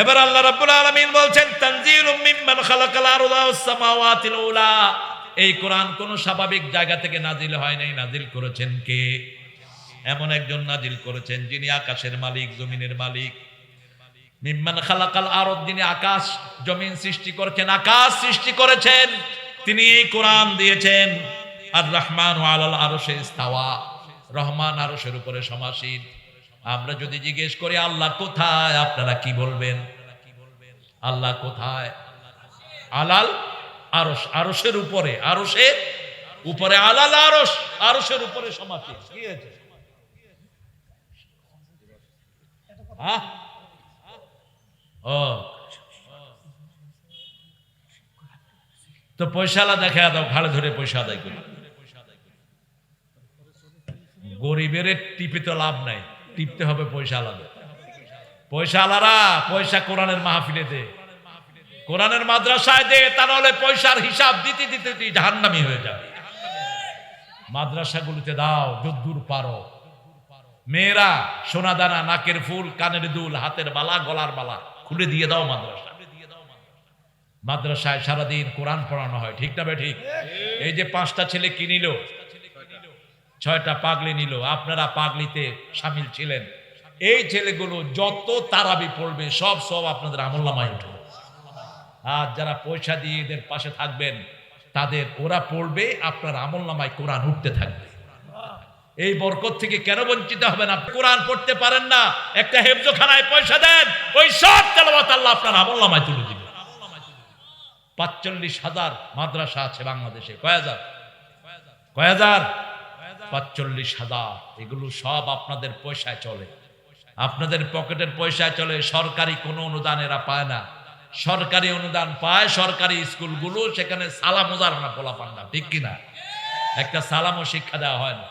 এবার আল্লাহ রাব্বুল আলামিন বলছেন, তানজিলুম মিম্মান খালাকাল আরদা ওয়াস সামাওয়াতিল উলা। এই কোরআন কোন স্বাভাবিক জায়গা থেকে নাজিল হয় নাই, নাজিল করেছেন কে? এমন একজন নাজিল করেছেন যিনি আকাশের মালিক, জমিনের মালিক। মিম্মান খালাকাল আরদ, যিনি আকাশ, জমিন সৃষ্টি করেছেন, আকাশ সৃষ্টি করেছেন, তিনি এই কোরআন দিয়েছেন। আর রহমান আলাল আরশে ইস্তাওয়া, রহমান আরশের উপরে সমাসীন। আমরা যদি জিজ্ঞেস করি, আল্লাহ কোথায়? আপনারা কি বলবেন? আল্লাহ কোথায়? আলাল আরশ, আরশের উপরে। আরশের উপরে আলাল আরশ, আরশের উপরে সমাসীন কি হয়েছে? হ্যাঁ তো পয়সালা দেখা দাও, ঘাড়ে ধরে পয়সা আদায় করি। গরিবের টিপে তো লাভ নাই। টিপতে হবে পয়সা আলাদা। পয়সা আলারা পয়সা কোরআনের মাহফিলে দে। কোরআনের মাদ্রাসায় দে তা নাহলে পয়সার হিসাব দিতে দিতে তুই জাহান্নামি হয়ে যাবে। মাদ্রাসাগুলিতে দাও, যদ্দূর পারো। মেয়েরা সোনা দানা নাকের ফুল, কানের দুল, হাতের বালা, গলার বালা, খুলে দিয়ে দাও মাদ্রাসা। মাদ্রাসায় সারাদিন কোরআন পড়ানো হয়, ঠিক না বে ঠিক? এই যে পাঁচটা ছেলে কি নিল ছয়টা পাগলি নিল, আপনারা পাগলিতে সামিল ছিলেন। এই ছেলেগুলো যত তারাবি পড়বে, সব সব আপনাদের আমল্লামায় উঠবে। আর যারা পয়সা দিয়ে এদের পাশে থাকবেন, তাদের ওরা পড়বে, আপনার আমল্লামায় কোরআন উঠতে থাকবে। এই বরকত থেকে কেন বঞ্চিত হবেন আপনি? কোরআন পড়তে পারেন না, একটা হেফজোখানায় পয়সা দেন, ওই সব আল্লাহ আপনার আমল্লামায় তুলে দিবে। পাঁচচল্লিশ হাজার মাদ্রাসা আছে বাংলাদেশে। কয় হাজার? কয় হাজার? পাঁচচল্লিশ হাজার। এগুলো সব আপনাদের পয়সায় চলে। আপনাদের পকেটের পয়সায় চলে, সরকারি কোনো অনুদান এরা পায় না। সরকারি অনুদান পায়, সরকারি স্কুলগুলো, সেখানে সালাম উদাহরণ পোলা পান না, ঠিক কিনা একটা সালামও শিক্ষা দেওয়া হয় না।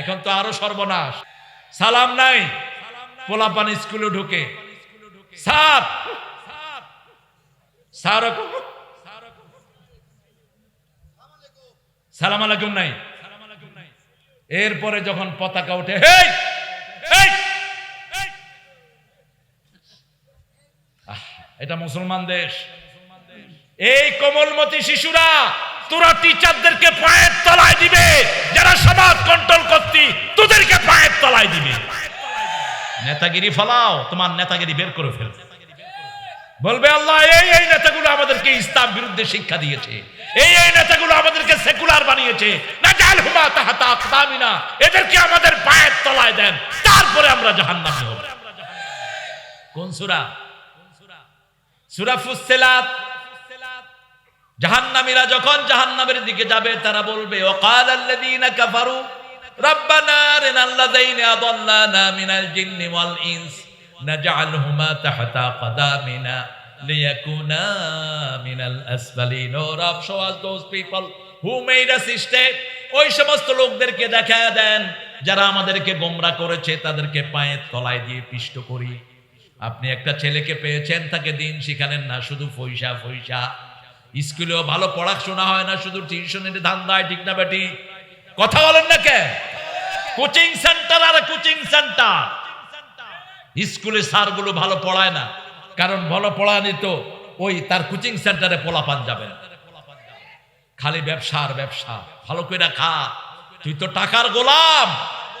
এখন তো আরও সর্বনাশ। সালাম নাই, পোলাপান স্কুলে ঢুকে। সাপ স্যার সালাম আলাইকুম নাই। এরপরে যখন পতাকা উঠে হেই! এটা মুসলমান দেশ। এই কোমলমতি শিশুরা, তোরা টিচারদেরকে পায়ের তলায় দিবে, যারা সমাজ কন্ট্রোল করতি, তোদেরকে পায়ের তলায় দিবে। নেতাগিরি ফলাও, তোমার নেতাগিরি বের করে ফেল। বলবে আল্লাহ, এই এই নেতাগুলো আমাদেরকে ইসলাম বিরুদ্ধে শিক্ষা দিয়েছে। এই এই নেতাগুলো আমাদেরকে সেকুলার বানিয়েছে। না জাল হুমা তাহাতা আকদামিনা। এদেরকে আমাদের পায়ের তলায় দেন। তারপরে আমরা জাহান্নামী হব। কোন সূরা? সূরা জাহান্নামীরা যখন জাহান্নামের দিকে যাবে, তারা বলবে ওয়াকাল আল্লাযীনা কাফারু, রাব্বানা আদাল্লানা মিনাল জিন্নি ওয়াল ইনস নাজআলহুমা তাহতা ওই সমস্ত লোকদেরকে দেখা দেন, যারা আমাদেরকে গোমরা করেছে, তাদেরকে পায়ের তলায় দিয়ে পিষ্ট করি। আপনি একটা ছেলেকে পেয়েছেন, তাকে দিন শিখালেন না, শুধু পয়সা পয়সা স্কুলেও ভালো পড়াশোনা হয় না, শুধু টিউশনের ধান্দায়, ঠিক না বেটি? কথা বলেন না কে? কোচিং সেন্টার আর কোচিং সেন্টার। স্কুলে স্যারগুলো ভালো পড়ায় না। কারণ ভালো পড়ানি তো ওই তার কোচিং সেন্টারে পোলাপান যাবে খালি ব্যবসা আর ব্যবসা, ভালো করে খা। তুই তো টাকার গোলাম।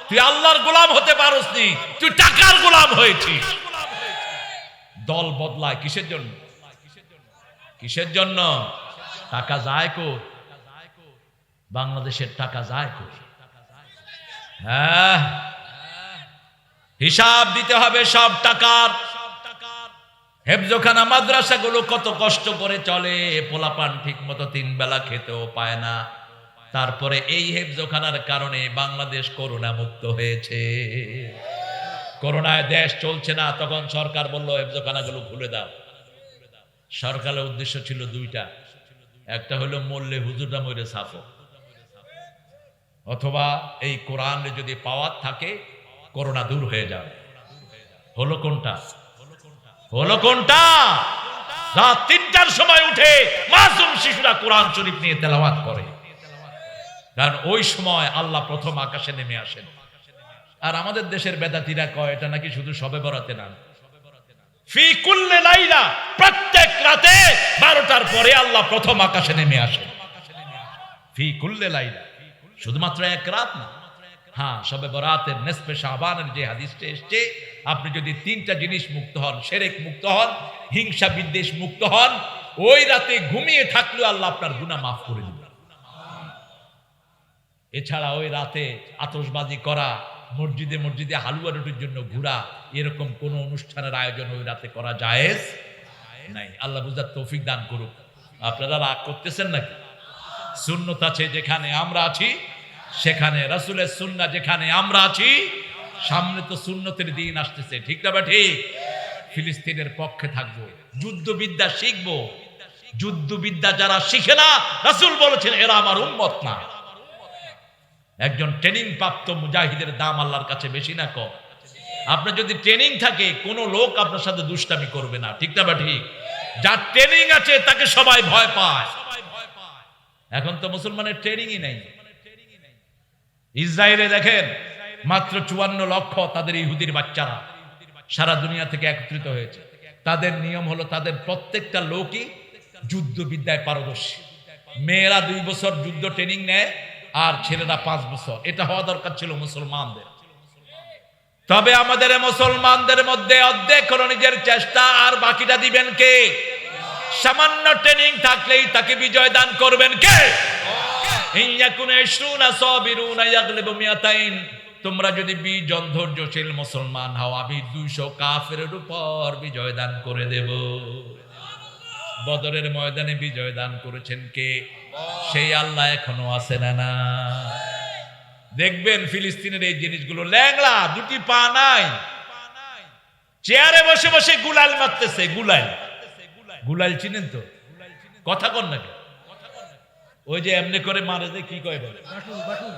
তুই আল্লাহর গোলাম হতে পারস নি তুই টাকার গোলাম হয়েছিস। দল বদলায় কিসের জন্য? কিসের জন্য? টাকা যায় কো? বাংলাদেশের টাকা যায় কো? হ্যাঁ। হিসাব দিতে হবে সব টাকার। হেফজোখানা মাদ্রাসাগুলো কত কষ্ট করে চলে, পোলাপান ঠিক মতো তিন বেলা খেতেও পায় না। তারপরে এই হেফজোখানার কারণে বাংলাদেশ করোনা মুক্ত হয়েছে। করোনায় দেশ চলছে না, তখন সরকার বলল, হেফজোখানাগুলো খুলে দাও। সরকারের উদ্দেশ্য ছিল দুইটা। একটা হলো মল্লে হুজুরটা মরে সাফো। অথবা এই কোরআন যদি পাওয়ার থাকে, করোনা দূর হয়ে যাবে। হলো কোনটা? হলো কোনটা? রাত তিনটার সময় উঠে মাসুম শিশুরা কোরআন শরীফ নিয়ে তেলাওয়াত করে। কারণ ওই সময় আল্লাহ প্রথম আকাশে নেমে আসেন। আর আমাদের দেশের বেদাতিরা কয়, এটা নাকি শুধু সবে বরাতে না? ফি কুল্লে লাইলা, প্রত্যেক রাতে বারোটার পরে আল্লাহ প্রথম আকাশে নেমে আসে ফি কুল্লে লাইলা, শুধুমাত্র এক রাত না হ্যাঁ সবে বরাতের নেসপে শাহবানের যে হাদিসটা এসছে, আপনি যদি তিনটা জিনিস মুক্ত হন, সেরেক মুক্ত হন, হিংসা বিদ্বেষ মুক্ত হন, ওই রাতে ঘুমিয়ে থাকলেও আল্লাহ আপনার গুনাহ মাফ করে দিবেন। এছাড়া ওই রাতে আতশবাজি করা, মসজিদে মসজিদে হালুয়া রুটির জন্য ঘোরা, এরকম কোন অনুষ্ঠানের আয়োজন ওই রাতে করা জায়েজ নাই। আল্লাহ বুঝার তৌফিক দান করুক। আপনারা রাগ করতেছেন নাকি? শূন্যতা আছে যেখানে আমরা আছি সেখানে রাসূলের সুন্না যেখানে আমরা আছি, সামনে তো সুন্নতের দিন আসতেছে। ঠিক না বা ঠিক? ফিলিস্তিনের পক্ষে থাকব, যুদ্ধবিদ্যা শিখব। যুদ্ধবিদ্যা যারা শিখে না, রাসূল বলেছেন, এরা আমার উম্মত না। একজন ট্রেনিং প্রাপ্ত মুজাহিদের দাম আল্লাহর কাছে বেশি না কম। আপনার যদি ট্রেনিং থাকে, কোনো লোক আপনার সাথে দুষ্টামি করবে না। ঠিক না বা ঠিক? যার ট্রেনিং আছে, তাকে সবাই ভয় পায়। এখন তো মুসলমানের ট্রেনিংই নেই। ইসরায়েলে দেখেন, মাত্র চুয়ান্ন লক্ষ তাদের ইহুদির বাচ্চারা সারা দুনিয়া থেকে একত্রিত হয়েছে। তাদের নিয়ম হলো তাদের প্রত্যেকটা লোকই যুদ্ধ বিদ্যায় পারদর্শী। মেয়েরা দুই বছর যুদ্ধ ট্রেনিং নেয় আর ছেলেরা পাঁচ বছর। এটা হওয়া দরকার ছিল মুসলমানদের। তবে আমাদের মুসলমানদের মধ্যে অর্ধেক হলো নিজের চেষ্টা, আর বাকিটা দিবেন কে? সামান্য ট্রেনিং থাকলেই তাকে বিজয় দান করবেন কে? তোমরা যদি বিজন ধৈর্যশীল মুসলমান হও, আমি দুইশো কাফের উপর বিজয় দান করে দেব। বদরের ময়দানে বিজয় দান করেছেন কে? সেই আল্লাহ এখনও আছে না না? দেখবেন ফিলিস্তিনের এই জিনিসগুলো ল্যাংলা দুটি পা নাই। চেয়ারে বসে বসে গুলাল মারতেছে, গুলাল। গুলাল চিনেন তো? কথা কন নাকি ওই যে এমনি করে মারে যে কি কয় বলে? বাটুল বাটুল।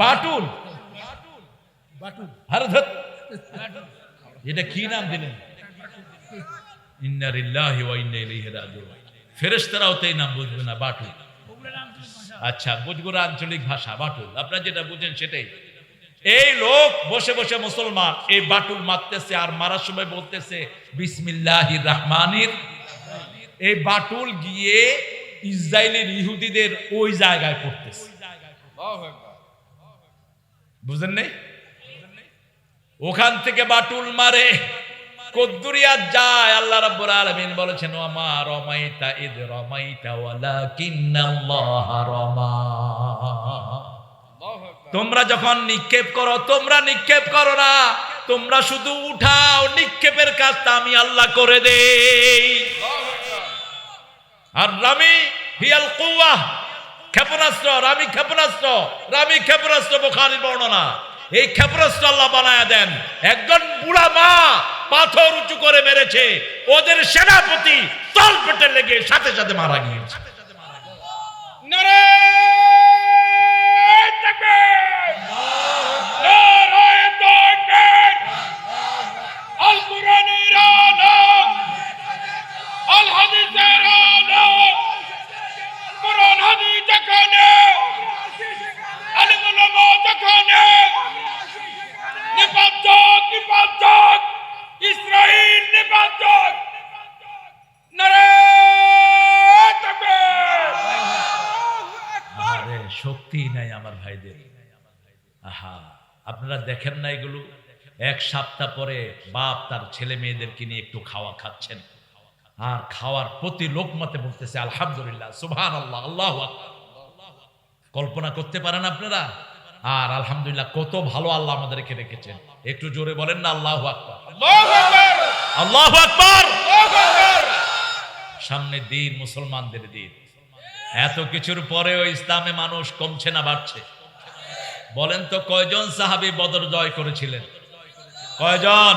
বাটুল। বাটুল। আরে ধর। এটা কি নাম দিলেন? ইন্না লিল্লাহি ওয়া ইন্না ইলাইহি রাজিউন। ফেরেশতারাও তো নাম বুঝবে না বাটুল। আচ্ছা আঞ্চলিক ভাষা বাটুল। আপনারা যেটা বুঝেন সেটাই। এই লোক বসে বসে মুসলমান এই বাটুল মারতেছে আর মারার সময় বলতেছে বিসমিল্লাহির রহমানির। এই বাটুল গিয়ে ইসরায়েলের ইহুদিদের ওই জায়গায় পড়তেছে। বুঝেন নেই? ওখান থেকে বাটুল মারে কদ্দুরিয়া যায়, আল্লাহ রাব্বুল আলামিন বলেছেন ওমা রমাইতা ইদ রমাইতা ওয়ালাকিন্নাল্লাহ রমা। তোমরা যখন নিক্ষেপ করো, তোমরা নিক্ষেপ করো না, তোমরা শুধু উঠাও, নিক্ষেপের কাজটা আমি আল্লাহ করে দেই। আর রামি হিয়াল কুয়া ক্ষেপণাস্ত্র, রামি ক্ষেপণাস্ত্র রামি ক্ষেপণাস্ত্র বোখারির বর্ণনা। এই ক্ষেপণাস্ত্র আল্লাহ বানায়া দেন। একজন বুড়া মা পাথর উঁচু করে মেরেছে। ওদের সেনাপতি তল পেটে লেগে সাথে সাথে মারা গিয়েছে। আল শক্তি নাই আমার ভাইদের। আহা আপনারা দেখেন না এগুলো? এক সপ্তাহ পরে বাপ তার ছেলে মেয়েদেরকে নিয়ে একটু খাওয়া খাচ্ছেন। আর খাওয়ার প্রতি লোকমতে বলতেছে আলহামদুলিল্লাহ সুবহান আল্লাহ আল্লাহ কল্পনা করতে পারেন আপনারা? আর আলহামদুলিল্লাহ কত ভালো আল্লাহ আমাদেরকে রেখেছেন। একটু জোরে বলেন না আল্লাহ আকবার! আল্লাহ আকবার! সামনে দিন মুসলমানদের দিন। এত কিছুর পরেও ইসলামে মানুষ কমছে না, বাড়ছে। বলেন তো, কয়জন সাহাবী বদর জয় করেছিলেন? কয়জন?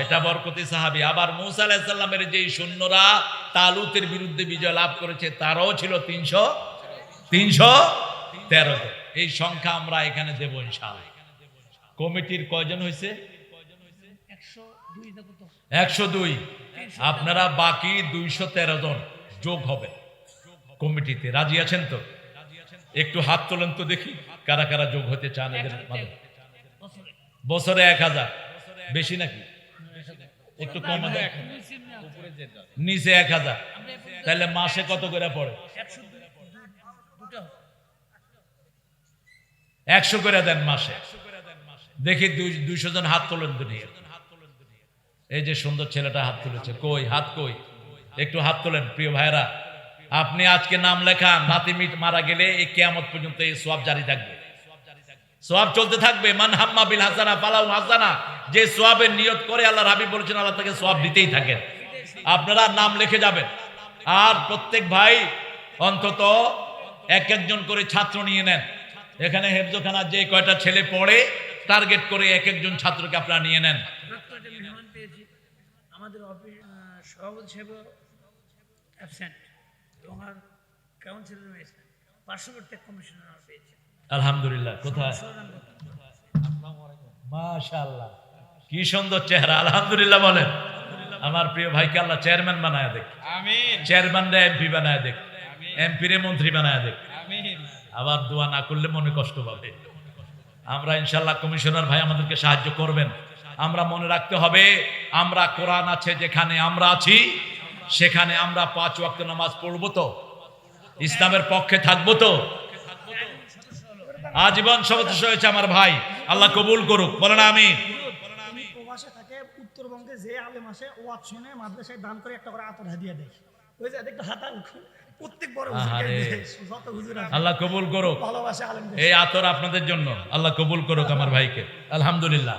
এটা বরকতি সাহাবি। আবার মুসা আলাহিসাল্লামের যে সৈন্যরা তালুতের বিরুদ্ধে বিজয় লাভ করেছে, তারাও ছিল তিনশো তিনশো তেরো। এই সংখ্যা আমরা এখানে দেব ইনশাআল্লাহ। কমিটির কয়জন হয়েছে? একশো দুই। আপনারা বাকি দুইশো তেরো জন যোগ হবে। কমিটিতে রাজি আছেন তো? একটু হাত তোলেন তো দেখি কারা কারা যোগ হতে চান এদের বছরে। এক হাজার। বেশি নাকি? একটু কম নিচে নিয়ে এক হাজার। তাহলে মাসে কত করে পড়ে? একশো করে দেন মাসে। দেখি দুইশো জন হাত তোলেন দুনিয়া এই যে সুন্দর ছেলেটা হাত তুলেছে। কই হাত কই? একটু হাত তোলেন প্রিয় ভাইরা আপনি আজকে নাম লেখান, নাতি মিট মারা গেলে এই কেয়ামত পর্যন্ত এই সোয়াব জারি থাকবে। সোয়াব চলতে থাকবে। মান হাম্মা বিল হাসানা পালাউ হাসানা। যে সোয়াবের নিয়ত করে আল্লাহ রাবি বলেছেন, আল্লাহ তাকে সোয়াব দিতেই থাকেন। আপনারা নাম লিখে যাবেন। আর প্রত্যেক ভাই অন্তত এক একজন করে ছাত্র নিয়ে নেন। এখানে হেফজোখানা যে কয়টা ছেলে পড়ে, টার্গেট করে এক একজন ছাত্রকে আপনারা নিয়ে নেন। আমাদের অফিস সভাপতি অ্যাবসেন্ট। কাউন্সিলর রয়েছে পার্শ্ববর্তী কমিশনার আলহামদুলিল্লাহ কোথায়? মাশাআল্লাহ কি সুন্দর চেহারা আলহামদুলিল্লাহ বলেন। আমার প্রিয় ভাইকে আল্লাহ চেয়ারম্যান বানায় দেখ। আমিন। চেয়ারম্যানরা এমপি বানায় দেখ। এমপি রে মন্ত্রী বানায় দেখ। আমিন। আবার দোয়া না করলে মনে কষ্ট পাবে। আমরা ইনশাল্লাহ কমিশনার ভাই আমাদেরকে সাহায্য করবেন। আমরা মনে রাখতে হবে আমরা কোরআন আছে যেখানে আমরা আছি সেখানে আমরা পাঁচ ওয়াক্ত নামাজ পড়ব তো? ইসলামের পক্ষে থাকব তো? আজীবন সদস্য হয়েছে আমার ভাই। আল্লাহ কবুল করুক। বলেন আমি প্রবাসে থাকে উত্তরবঙ্গে যে আলেম আসে ওয়াজ শুনে মাদ্রাসায় দান করে একটা করে আতর হাদিয়া দেয়। ওই যে একটা হাতা প্রত্যেক বড় আহারে। যত হুজুর আল্লাহ কবুল করুক। ভালোবাসে আলেম এই আতর আপনাদের জন্য। আল্লাহ কবুল করুক আমার ভাইকে। আলহামদুলিল্লাহ।